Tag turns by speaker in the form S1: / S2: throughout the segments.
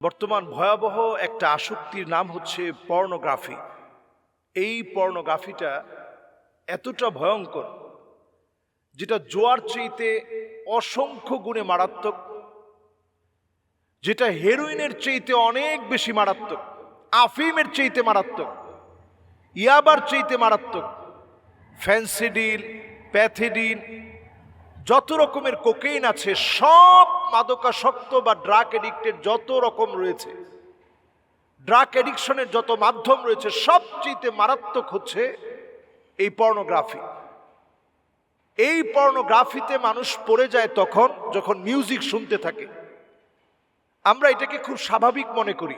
S1: বর্তমান ভয়াবহ একটা আসক্তির নাম হচ্ছে পর্নোগ্রাফি। এই পর্নোগ্রাফিটা এতটা ভয়ঙ্কর, যেটা জোয়ার চেয়েতে অসংখ্য গুণে মারাত্মক, যেটা হেরোইনের চেয়েতে অনেক বেশি মারাত্মক, আফিমের চেয়েতে মারাত্মক, ইয়াবার চেয়েতে মারাত্মক, ফ্যান্সিডিল প্যাথিডিন যত রকমের কোকেইন আছে, সব মাদকাসক্ত বা ড্রাগ এডিক্টের যত রকম রয়েছে ড্রাগ এডিকশনের যত মাধ্যম রয়েছে সবচেয়ে মারাত্মক হচ্ছে এই পর্নোগ্রাফি এই পর্নোগ্রাফিতে মানুষ পড়ে যায় তখন যখন মিউজিক শুনতে থাকে। আমরা এটাকে খুব স্বাভাবিক মনে করি।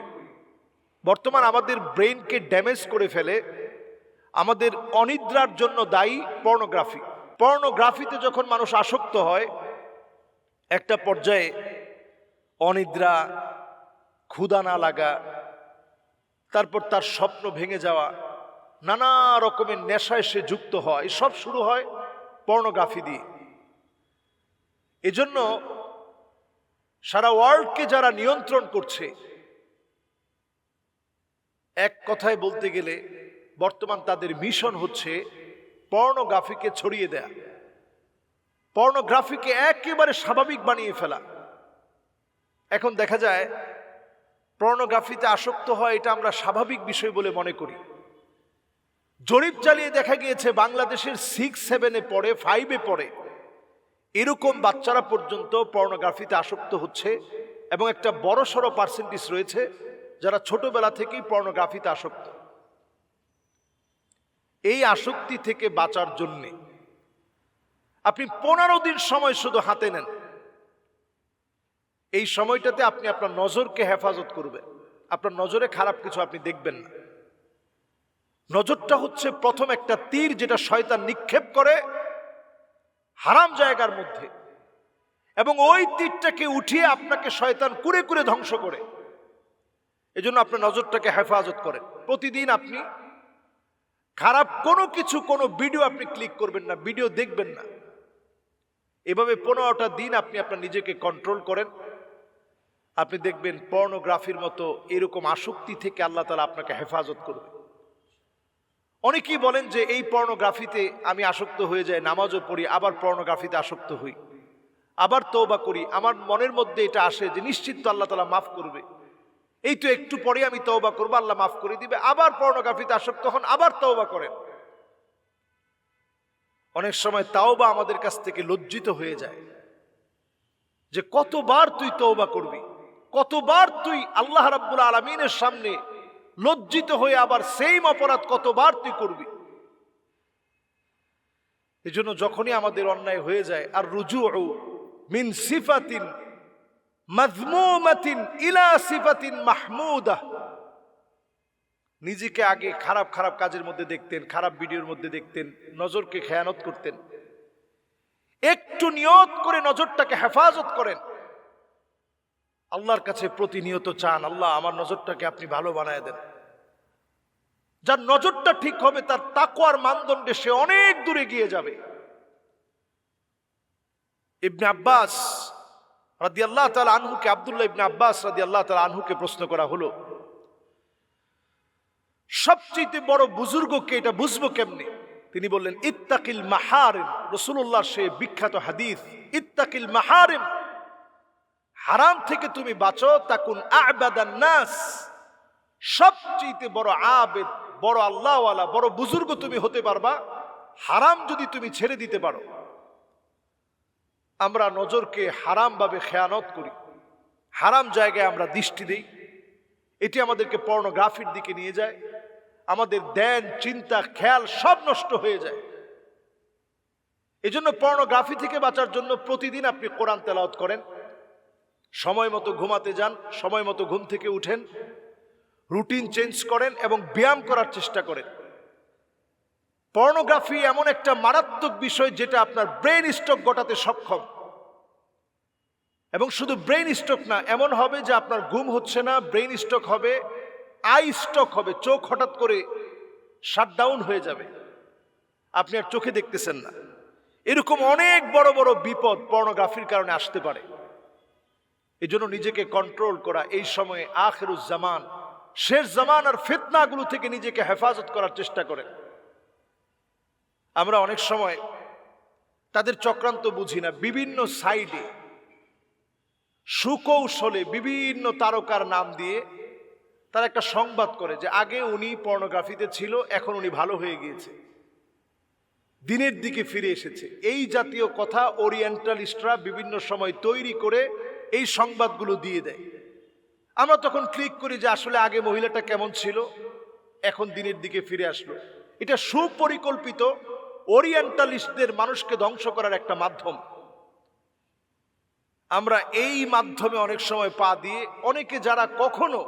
S1: বর্তমান আমাদের ব্রেনকে ড্যামেজ করে ফেলে, আমাদের অনিদ্রার জন্য দায়ী পর্নোগ্রাফি পর্নোগ্রাফিতে যখন মানুষ আসক্ত হয়, একটা পর্যায়ে অনিদ্রা ক্ষুদা না লাগা, তারপর তার স্বপ্ন ভেঙে যাওয়া, নানা রকমের নেশায় সে যুক্ত হয়, সব শুরু হয় পর্নোগ্রাফি দিয়ে। এজন্য সারা ওয়ার্ল্ডকে যারা নিয়ন্ত্রণ করছে, এক কথায় বলতে গেলে বর্তমান তাদের মিশন হচ্ছে পর্নোগ্রাফিকে ছড়িয়ে দেয়া। পর্নোগ্রাফিকে একেবারে স্বাভাবিক বানিয়ে ফেলা। এখন দেখা যায়, পর্নোগ্রাফিতে আসক্ত হয় এটা আমরা স্বাভাবিক বিষয় বলে মনে করি। জরিপ চালিয়ে দেখা গিয়েছে, বাংলাদেশের সিক্স সেভেনে পড়ে, ফাইভে পড়ে, এরকম বাচ্চারা পর্যন্ত পর্নোগ্রাফিতে আসক্ত হচ্ছে এবং একটা বড় সড়ো পার্সেন্টেজ রয়েছে যারা ছোটবেলা থেকেই পর্নোগ্রাফিতে আসক্ত। এই আসক্তি থেকে বাঁচার জন্যে। আপনি পনেরো দিন সময় শুধু হাতে নেন। এই সময়টাতে আপনি আপনার নজরকে হেফাজত করবেন। আপনার নজরে খারাপ কিছু আপনি দেখবেন না। নজরটা হচ্ছে প্রথম একটা তীর যেটা শয়তান নিক্ষেপ করে হারাম জায়গার মধ্যে এবং ওই তীরটাকে উঠিয়ে আপনাকে শয়তান কুড়ে কুড়ে ধ্বংস করে। এজন্য আপনার নজরটাকে হেফাজত করেন। প্রতিদিন আপনি খারাপ কোনো কিছু, কোনো ভিডিও আপনি ক্লিক করবেন না ভিডিও দেখবেন না। এভাবে পনেরোটা দিন আপনি আপনার নিজেকে কন্ট্রোল করেন। আপনি দেখবেন পর্নোগ্রাফির মতো এরকম আসক্তি থেকে আল্লাহ তালা আপনাকে হেফাজত করবে। অনেকেই বলেন যে এই পর্নোগ্রাফিতে আমি আসক্ত হয়ে যাই, নামাজও পড়ি, আবার পর্নোগ্রাফিতে আসক্ত হই। আবার তৌবা করি। আমার মনের মধ্যে এটা আসে যে নিশ্চিত তো আল্লাহ তালা মাফ করবে। এই তো একটু পরে আমি তওবা করব, আল্লাহ মাফ করে দিবে। আবার পর্নোগ্রাফিতে আসক্ত হন, আবার তওবা করেন। অনেক সময় তাওবা আমাদের কাছ থেকে লজ্জিত হয়ে যায়। যে কতবার তুই তওবা করবি, কতবার তুই আল্লাহ রাব্বুল আলমিনের সামনে লজ্জিত হয়ে আবার সেম অপরাধ কতবার তুই করবি? এজন্য যখনই আমাদের অন্যায় হয়ে যায়, আর রুজু মিন সিফাতিন মাজমুমাতিন ইলা সিফাতিন মাহমুদা। নিজেকে আগে খারাপ খারাপ কাজের মধ্যে দেখতেন, খারাপ ভিডিওর মধ্যে দেখতেন, নজরকে খেয়ানত করতেন। একটু নিয়ত করে নজরটাকে হেফাজত করেন। আল্লাহর কাছে প্রতিনিয়ত চান, আল্লাহ আমার নজরটাকে আপনি ভালো বানায় দেন। যার নজরটা ঠিক হবে, তার তাকওয়ার মানদণ্ডে সে অনেক দূরে গিয়ে যাবে। ইবনে আব্বাস রাদি আল্লাহ তালা আনহুকে, আবদুল্লাহ ইবনে আব্বাস রাদি আল্লাহ তালা আনহুকে প্রশ্ন করা হলো সবচেয়ে বড় বুজুর্গকে এটা বুঝব কেমনে? তিনি বললেন, ইত্তাকিল মাহারিম। রসুল্লাহ সে বিখ্যাত হাদিস, ইত্তাকিল মাহারিম। হারাম থেকে তুমি বাঁচো, তাকুন নাস। সবচেয়ে বড় আবেদ, বড় আল্লাহওয়ালা, বড় বুজুর্গ তুমি হতে পারবা, হারাম যদি তুমি ছেড়ে দিতে পারো। আমরা নজরকে হারামভাবে খেয়ানত করি। হারাম জায়গায় আমরা দৃষ্টি দিই। এটি আমাদেরকে পর্নোগ্রাফির দিকে নিয়ে যায়। আমাদের ধ্যান, চিন্তা, খেয়াল সব নষ্ট হয়ে যায়। এজন্য পর্নোগ্রাফি থেকে বাঁচার জন্য প্রতিদিন আপনি কোরআন তেলাওত করেন। সময় মতো ঘুমাতে যান, সময় মতো ঘুম থেকে উঠেন, রুটিন চেঞ্জ করেন এবং ব্যায়াম করার চেষ্টা করেন। পর্নোগ্রাফি এমন একটা মারাত্মক বিষয় যেটা আপনার ব্রেন স্ট্রোক ঘটাতে সক্ষম। এবং শুধু ব্রেন স্ট্রোক না, এমন হবে যে আপনার ঘুম হচ্ছে না ব্রেন স্ট্রোক হবে, আই স্ট্রোক হবে, চোখ হঠাৎ করে শাটডাউন হয়ে যাবে। আপনি আর চোখে দেখতেছেন না। এরকম অনেক বড় বড় বিপদ পর্নোগ্রাফির কারণে আসতে পারে। এই জন্য নিজেকে কন্ট্রোল করা, এই সময়ে আখেরুজ্জামান শেষ জামান আর ফিতনাগুলো থেকে নিজেকে হেফাজত করার চেষ্টা করেন। আমরা অনেক সময় তাদের চক্রান্ত বুঝি না, বিভিন্ন সাইডে, সুকৌশলে বিভিন্ন তারকার নাম দিয়ে তারা একটা সংবাদ করে যে আগে উনি পর্নোগ্রাফিতে ছিল, এখন উনি ভালো হয়ে গিয়েছে। দিনের দিকে ফিরে এসেছে। এই জাতীয় কথা ওরিয়েন্টালিস্টরা বিভিন্ন সময় তৈরি করে এই সংবাদগুলো দিয়ে দেয়। আমরা তখন ক্লিক করি যে আসলে আগে মহিলাটা কেমন ছিল, এখন দিনের দিকে ফিরে আসলো। এটা সুপরিকল্পিত ওরিয়েন্টালিস্টদের মানুষকে ধ্বংস করার একটা মাধ্যম। আমরা এই মাধ্যমে অনেক সময় পা দিয়ে অনেকে যারা কখনো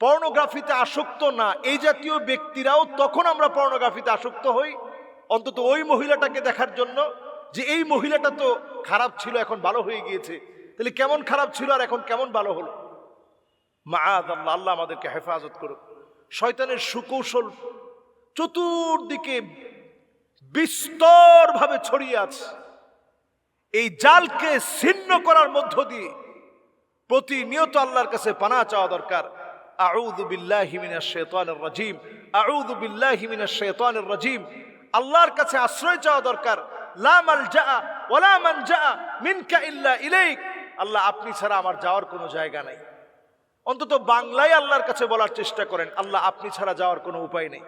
S1: পর্নোগ্রাফিতে আসক্ত না, এই জাতীয় ব্যক্তিরাও তখন আমরা পর্নোগ্রাফিতে আসক্ত হই। অন্তত ওই মহিলাটাকে দেখার জন্য যে এই মহিলাটা তো খারাপ ছিল, এখন ভালো হয়ে গিয়েছে। তাহলে কেমন খারাপ ছিল আর এখন কেমন ভালো হলো? মা আল্লাহ আল্লাহ আমাদেরকে হেফাজত করুক। শয়তানের সুকৌশল চতুর্দিকে বিস্তরভাবে ছড়িয়ে আছে। এই জালকে ছিন্ন করার মধ্য দিয়ে প্রতিনিয়ত আল্লাহর কাছে পানা চাওয়া দরকার। আউযু বিল্লাহি মিনাশ শাইতানির রাজিম, আউযু বিল্লাহি মিনাশ শাইতানির রাজিম। আল্লাহর কাছে আশ্রয় চাওয়া দরকার। লা মালজা ওয়ালা মানজা মিনকা ইল্লা ইলাইক। আল্লাহ আপনি ছাড়া আমার যাওয়ার কোনো জায়গা নাই। অন্তত বাংলায় আল্লাহর কাছে বলার চেষ্টা করেন, আল্লাহ আপনি ছাড়া যাওয়ার কোনো উপায় নেই।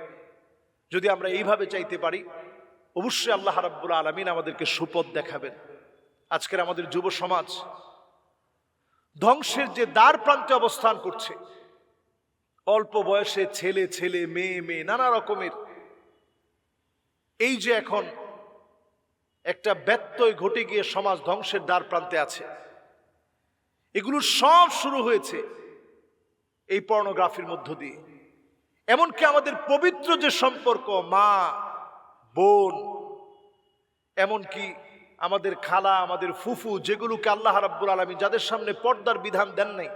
S1: যদি আমরা এইভাবে চাইতে পারি অবশ্যই আল্লাহ রাব্বুল আলামিন আমাদেরকে সুপথ দেখাবেন। আজকের আমাদের যুব সমাজ ধ্বংসের যে দ্বার প্রান্তে অবস্থান করছে, অল্প বয়সে ছেলে ছেলে, মেয়ে মেয়ে, নানা রকমের, এই যে এখন একটা ব্যত্যয় ঘটে গিয়ে সমাজ ধ্বংসের দ্বার প্রান্তে আছে। এগুলো সব শুরু হয়েছে এই পর্নোগ্রাফির মধ্য দিয়ে। এমনকি আমাদের পবিত্র যে সম্পর্ক, মা বোন, এমনকি আমাদের খালা, আমাদের ফুফু, যেগুলোকে আল্লাহ রাব্বুল আলমী যাদের সামনে পর্দার বিধান দেন নাই,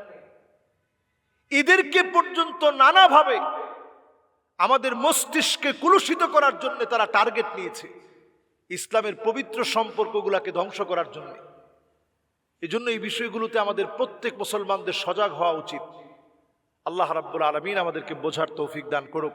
S1: এদেরকে পর্যন্ত নানাভাবে আমাদের মস্তিষ্কে কুলুষিত করার জন্য তারা টার্গেট নিয়েছে ইসলামের পবিত্র সম্পর্কগুলোকে ধ্বংস করার জন্য। এই জন্য এই বিষয়গুলোতে আমাদের প্রত্যেক মুসলমানদের সজাগ হওয়া উচিত। আল্লাহ রাব্বুল আলমিন আমাদেরকে বোঝার তৌফিক দান করুক।